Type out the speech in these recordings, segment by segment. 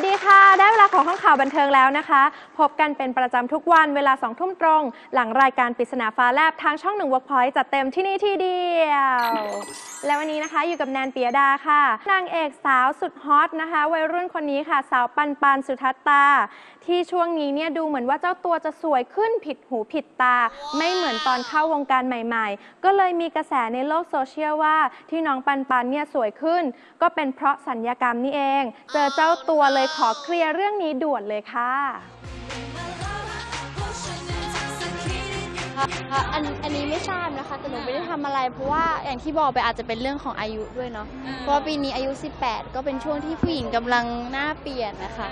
วัสดีค่ะ ได้เวลาของห้องข่าวบันเทิงแล้วนะคะ พบกันเป็นประจำทุกวันเวลา2ทุ่มตรง หลังรายการปริศนาฟ้าแลบทางช่องหนึ่ง Workpoint จัดเต็มที่นี่ที่เดียว และวันนี้นะคะอยู่กับแนนเปียดาค่ะ นางเอกสาวสุดฮอตนะคะ วัยรุ่นคนนี้ค่ะ สาวปันปันสุทัตตา ที่ช่วงนี้เนี่ยดูเหมือนว่าเจ้าตัวจะสวยขึ้นผิดหูผิดตา ไม่เหมือนตอนเข้าวงการใหม่ ๆ ก็เลยมีกระแสในโลกโซเชียลว่าที่น้องปันปันเนี่ยสวยขึ้น ก็เป็นเพราะสัญญกรรมนี่เอง เจอเจ้าตัวเลยขอเคลียร์เรื่องนี้ด่วนเลยค่ะอะอันอันนี้ไม่ทราบนะคะ แต่หนูไม่ได้ทำอะไร เพราะว่าอย่างที่บอกไปอาจจะเป็นเรื่องของอายุด้วยเนาะเพราะว่าปีนี้อายุ 18 ก็เป็นช่วงที่ผู้หญิงกำลังหน้าเปลี่ยนนะคะ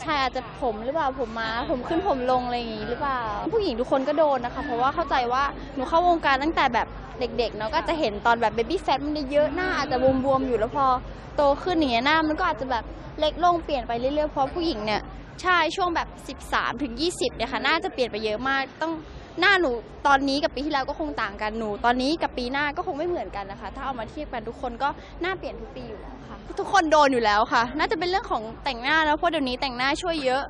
ใช่อาจจะผมหรือเปล่าผมมา ผมขึ้นผมลงอะไรอย่างงี้หรือเปล่า ผู้หญิงทุกคนก็โดนนะคะ เพราะว่าเข้าใจว่าหนูเข้าวงการตั้งแต่แบบ เด็กๆเนาะก็จะเห็นตอนแบบเบบี้แฟทมันเยอะหน้าอาจจะบวมๆอยู่แล้วพอโตขึ้นอย่างเงี้ยหน้ามันก็อาจจะแบบเล็กลงเปลี่ยนไปเรื่อยๆเพราะผู้หญิงเนี่ยใช่ช่วงแบบ 13ถึง20เนี่ยค่ะหน่าจะเปลี่ยนไปเยอะมากต้องหน้าหนูตอนนี้กับปีที่แล้วก็คงต่างกันหนู ตอนนี้กับปีหน้าก็คงไม่เหมือนกันนะคะ ถ้าเอามาเทียบกันทุกคนก็หน้าเปลี่ยนทุกปีอยู่แล้วค่ะ ทุกคนโดนอยู่แล้วค่ะ น่าจะเป็นเรื่องของแต่งหน้าแล้วเพราะเดี๋ยวนี้แต่งหน้าช่วยเยอะ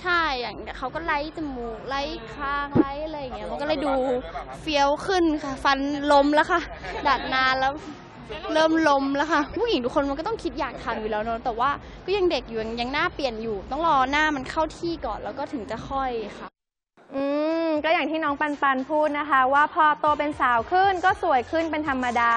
ใช่อย่างเขาก็ไล่จมูกไล่คางไล่อะไรอย่างเงี้ยมันก็เลยดูเฟี้ยวขึ้นค่ะ ฟันลมแล้วค่ะ ดัดนานแล้วเริ่มลมแล้วค่ะผู้หญิงทุกคนมันก็ต้องคิดอยากทำอยู่แล้วเนอะแต่ว่าก็ยังเด็กอยู่ยังยังหน้าเปลี่ยนอยู่ ต้องรอหน้ามันเข้าที่ก่อนแล้วก็ถึงจะค่อยค่ะ อืมก็อย่างที่น้องปันปันพูดนะคะ ว่าพอโตเป็นสาวขึ้นก็สวยขึ้นเป็นธรรมดา